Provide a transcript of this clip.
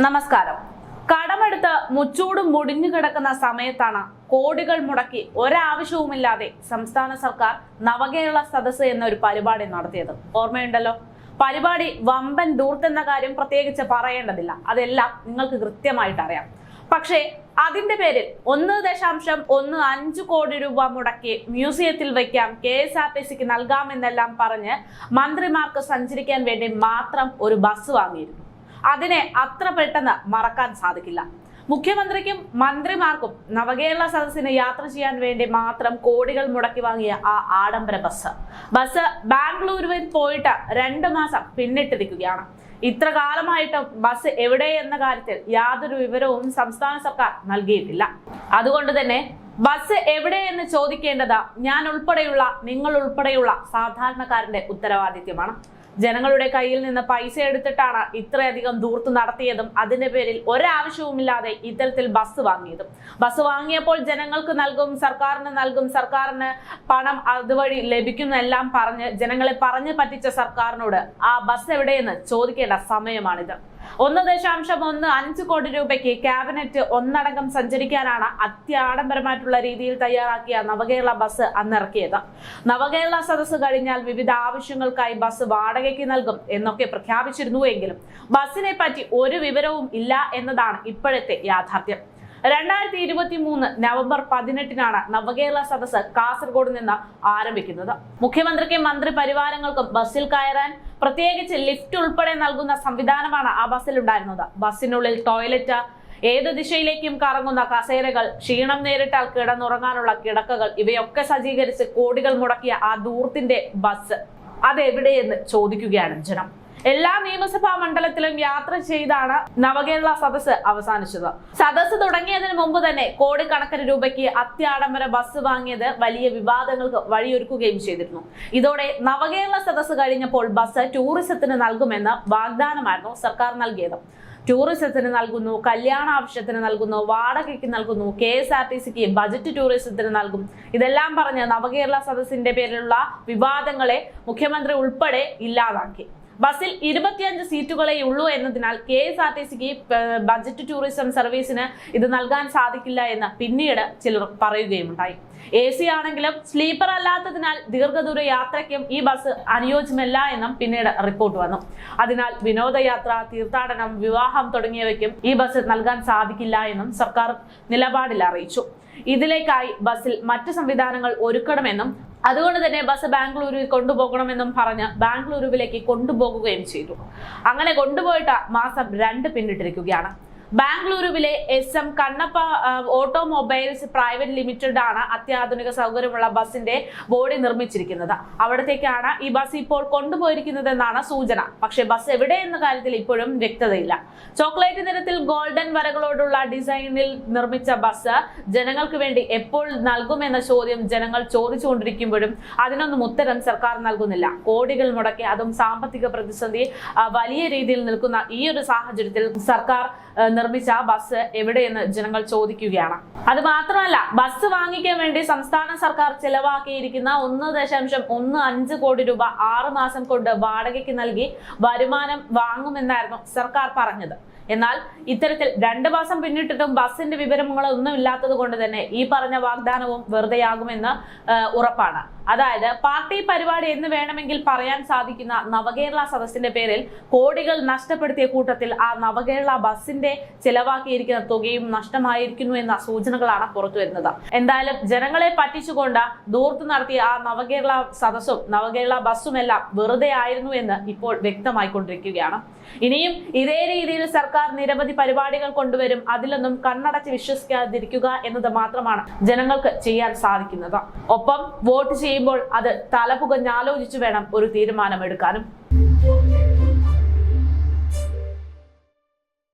നമസ്കാരം. കടമെടുത്ത് മുച്ചൂടും മുടിഞ്ഞു കിടക്കുന്ന സമയത്താണ് കോടികൾ മുടക്കി ഒരാവശ്യവുമില്ലാതെ സംസ്ഥാന സർക്കാർ നവകേരള സദസ് എന്ന ഒരു പരിപാടി നടത്തിയത്. ഓർമ്മയുണ്ടല്ലോ? പരിപാടി വമ്പൻ ദൂർത്തെന്ന കാര്യം പ്രത്യേകിച്ച് പറയേണ്ടതില്ല. അതെല്ലാം നിങ്ങൾക്ക് കൃത്യമായിട്ട് അറിയാം. പക്ഷേ അതിന്റെ പേരിൽ ഒന്ന് ദശാംശം ഒന്ന് അഞ്ച് കോടി രൂപ മുടക്കി മ്യൂസിയത്തിൽ വയ്ക്കാം കെ എസ് ആർ ടി സിക്ക് നൽകാമെന്നെല്ലാം പറഞ്ഞ് മന്ത്രിമാർക്ക് സഞ്ചരിക്കാൻ വേണ്ടി മാത്രം ഒരു ബസ് വാങ്ങിയിരുന്നു. അതിനെ അത്ര പെട്ടെന്ന് മറക്കാൻ സാധിക്കില്ല. മുഖ്യമന്ത്രിക്കും മന്ത്രിമാർക്കും നവകേരള സദസ്സിന് യാത്ര ചെയ്യാൻ വേണ്ടി മാത്രം കോടികൾ മുടക്കി വാങ്ങിയ ആ ആഡംബര ബസ്. ബസ് ബാംഗ്ലൂരുവിൽ പോയിട്ട് രണ്ട് മാസം പിന്നിട്ടിരിക്കുകയാണ്. ഇത്ര കാലമായിട്ടും ബസ് എവിടെ എന്ന കാര്യത്തിൽ യാതൊരു വിവരവും സംസ്ഥാന സർക്കാർ നൽകിയിട്ടില്ല. അതുകൊണ്ട് തന്നെ ബസ് എവിടെ എന്ന് ചോദിക്കേണ്ടത് ഞാൻ ഉൾപ്പെടെയുള്ള നിങ്ങൾ ഉൾപ്പെടെയുള്ള സാധാരണക്കാരന്റെ ഉത്തരവാദിത്യമാണ്. ജനങ്ങളുടെ കയ്യിൽ നിന്ന് പൈസ എടുത്തിട്ടാണ് ഇത്രയധികം ദൂർത്ത് നടത്തിയതും അതിന്റെ പേരിൽ ഒരാവശ്യവുമില്ലാതെ ഇത്തരത്തിൽ ബസ് വാങ്ങിയതും. ബസ് വാങ്ങിയപ്പോൾ ജനങ്ങൾക്ക് നൽകും സർക്കാരിന് നൽകും സർക്കാരിന് പണം അതുവഴി ലഭിക്കുന്നെല്ലാം പറഞ്ഞ് ജനങ്ങളെ പറഞ്ഞു പറ്റിച്ച സർക്കാരിനോട് ആ ബസ് എവിടെയെന്ന് ചോദിക്കേണ്ട സമയമാണിത്. ഒന്ന് ദശാംശം ഒന്ന് അഞ്ച് കോടി രൂപയ്ക്ക് ക്യാബിനറ്റ് ഒന്നടങ്കം സഞ്ചരിക്കാനാണ് അത്യാഡംബരമായിട്ടുള്ള രീതിയിൽ തയ്യാറാക്കിയ നവകേരള ബസ് അന്നിറക്കിയത്. നവകേരള സദസ്സ് കഴിഞ്ഞാൽ വിവിധ ആവശ്യങ്ങൾക്കായി ബസ് വാടകയ്ക്ക് നൽകും എന്നൊക്കെ പ്രഖ്യാപിച്ചിരുന്നുവെങ്കിലും ബസ്സിനെ പറ്റി ഒരു വിവരവും ഇല്ല എന്നതാണ് ഇപ്പോഴത്തെ യാഥാർത്ഥ്യം. രണ്ടായിരത്തി ഇരുപത്തി മൂന്ന് നവംബർ പതിനെട്ടിനാണ് നവകേരള സദസ്സ് കാസർഗോഡ് നിന്ന് ആരംഭിക്കുന്നത്. മുഖ്യമന്ത്രിക്കും മന്ത്രി പരിവാരങ്ങൾക്കും ബസ്സിൽ കയറാൻ പ്രത്യേകിച്ച് ലിഫ്റ്റ് ഉൾപ്പെടെ നൽകുന്ന സംവിധാനമാണ് ആ ബസ്സിൽ ഉണ്ടായിരുന്നത്. ബസ്സിനുള്ളിൽ ടോയ്ലറ്റ് ഏത് ദിശയിലേക്കും കറങ്ങുന്ന കസേരകൾ ക്ഷീണം നേരിട്ടാൽ കിടന്നുറങ്ങാനുള്ള കിടക്കകൾ ഇവയൊക്കെ സജ്ജീകരിച്ച് കോടികൾ മുടക്കിയ ആ ദൂർത്തിന്റെ ബസ്. അതെവിടെയെന്ന് ചോദിക്കുകയാണ് ജനം. എല്ലാ നിയമസഭാ മണ്ഡലത്തിലും യാത്ര ചെയ്താണ് നവകേരള സദസ്സ് അവസാനിച്ചത്. സദസ്സ് തുടങ്ങിയതിന് മുമ്പ് തന്നെ കോടിക്കണക്കിന് രൂപയ്ക്ക് അത്യാഡംബര ബസ് വാങ്ങിയത് വലിയ വിവാദങ്ങൾക്ക് വഴിയൊരുക്കുകയും ചെയ്തിരുന്നു. ഇതോടെ നവകേരള സദസ്സ് കഴിഞ്ഞപ്പോൾ ബസ് ടൂറിസത്തിന് നൽകുമെന്ന് വാഗ്ദാനമായിരുന്നു സർക്കാർ നൽകിയത്. ടൂറിസത്തിന് നൽകുന്നു കല്യാണ ആവശ്യത്തിന് നൽകുന്നു വാടകയ്ക്ക് നൽകുന്നു കെ എസ് ആർ ടി സിക്ക് ബജറ്റ് ടൂറിസത്തിന് നൽകും. ഇതെല്ലാം പറഞ്ഞ് നവകേരള സദസ്സിന്റെ പേരിലുള്ള വിവാദങ്ങളെ മുഖ്യമന്ത്രി ഉൾപ്പെടെ ഇല്ലാതാക്കി. ബസ്സിൽ ഇരുപത്തിയഞ്ച് സീറ്റുകളേ ഉള്ളൂ എന്നതിനാൽ കെ എസ് ആർ ടി സിക്ക് ബജറ്റ് ടൂറിസം സർവീസിന് ഇത് നൽകാൻ സാധിക്കില്ല എന്ന് പിന്നീട് ചിലർ പറയുകയുമുണ്ടായി. എ സി ആണെങ്കിലും സ്ലീപ്പർ അല്ലാത്തതിനാൽ ദീർഘദൂര യാത്രയ്ക്കും ഈ ബസ് അനുയോജ്യമല്ല എന്നും പിന്നീട് റിപ്പോർട്ട് വന്നു. അതിനാൽ വിനോദയാത്ര തീർത്ഥാടനം വിവാഹം തുടങ്ങിയവയ്ക്കും ഈ ബസ് നൽകാൻ സാധിക്കില്ല എന്നും സർക്കാർ നിലപാടിൽ അറിയിച്ചു. ഇതിലേക്കായി ബസ്സിൽ മറ്റ് സംവിധാനങ്ങൾ ഒരുക്കണമെന്നും അതുകൊണ്ട് തന്നെ ബസ് ബാംഗ്ലൂരിൽ കൊണ്ടുപോകണമെന്നും പറഞ്ഞ് ബാംഗ്ലൂരുവിലേക്ക് കൊണ്ടുപോകുകയും ചെയ്തു. അങ്ങനെ കൊണ്ടുപോയിട്ട് മാസം രണ്ട് പിന്നിട്ടിരിക്കുകയാണ്. ബാംഗ്ലൂരുവിലെ S M Kannappa automobiles private limited ആണ് അത്യാധുനിക സൗകര്യമുള്ള ബസിന്റെ ബോഡി നിർമ്മിച്ചിരിക്കുന്നത്. അവിടത്തേക്കാണ് ഈ ബസ് ഇപ്പോൾ കൊണ്ടുപോയിരിക്കുന്നതെന്നാണ് സൂചന. പക്ഷേ ബസ് എവിടെ എന്ന കാര്യത്തിൽ ഇപ്പോഴും വ്യക്തതയില്ല. ചോക്ലേറ്റ് നിറത്തിൽ ഗോൾഡൻ വരകളോടുള്ള ഡിസൈനിൽ നിർമ്മിച്ച ബസ് ജനങ്ങൾക്ക് വേണ്ടി എപ്പോൾ നൽകുമെന്ന ചോദ്യം ജനങ്ങൾ ചോദിച്ചുകൊണ്ടിരിക്കുമ്പോഴും അതിനൊന്നും ഉത്തരം സർക്കാർ നൽകുന്നില്ല. കോടികൾ മുടക്കി അതും സാമ്പത്തിക പ്രതിസന്ധി വലിയ രീതിയിൽ നിൽക്കുന്ന ഈ ഒരു സാഹചര്യത്തിൽ സർക്കാർ നിർമ്മിച്ച ബസ് എവിടെയെന്ന് ജനങ്ങൾ ചോദിക്കുകയാണ്. അത് മാത്രമല്ല ബസ് വാങ്ങിക്കാൻ വേണ്ടി സംസ്ഥാന സർക്കാർ ചെലവാക്കിയിരിക്കുന്ന ഒന്ന് ദശാംശം ഒന്ന് അഞ്ച് കോടി രൂപ ആറ് മാസം കൊണ്ട് വാടകയ്ക്ക് നൽകി വരുമാനം വാങ്ങുമെന്നായിരുന്നു സർക്കാർ പറഞ്ഞത്. എന്നാൽ ഇത്തരത്തിൽ രണ്ട് മാസം പിന്നിട്ടിട്ടും ബസിന്റെ വിവരങ്ങളൊന്നും ഇല്ലാത്തത് കൊണ്ട് തന്നെ ഈ പറഞ്ഞ വാഗ്ദാനവും വെറുതെയാകുമെന്ന് ഉറപ്പാണ്. അതായത് പാർട്ടി പരിപാടി എന്ന് വേണമെങ്കിൽ പറയാൻ സാധിക്കുന്ന നവകേരള സദസ്സിന്റെ പേരിൽ കോടികൾ നഷ്ടപ്പെടുത്തിയ കൂട്ടത്തിൽ ആ നവകേരള ബസിന്റെ ചെലവാക്കിയിരിക്കുന്ന തുകയും നഷ്ടമായിരിക്കുന്നു എന്ന സൂചനകളാണ് പുറത്തു വരുന്നത്. എന്തായാലും ജനങ്ങളെ പറ്റിച്ചുകൊണ്ട് ദൂർത്ത് നടത്തിയ ആ നവകേരള സദസ്സും നവകേരള ബസ്സുമെല്ലാം വെറുതെ ആയിരുന്നു എന്ന് ഇപ്പോൾ വ്യക്തമായിക്കൊണ്ടിരിക്കുകയാണ്. ഇനിയും ഇതേ രീതിയിൽ സർക്കാർ നിരവധി പരിപാടികൾ കൊണ്ടുവരും. അതിലൊന്നും കണ്ണടച്ച് വിശ്വസിക്കാതിരിക്കുക എന്നത് മാത്രമാണ് ജനങ്ങൾക്ക് ചെയ്യാൻ സാധിക്കുന്നത്. ഒപ്പം വോട്ട് ചെയ്യുമ്പോൾ അത് തലപുകഞ്ഞാലോചിച്ചു വേണം ഒരു തീരുമാനമെടുക്കാനും.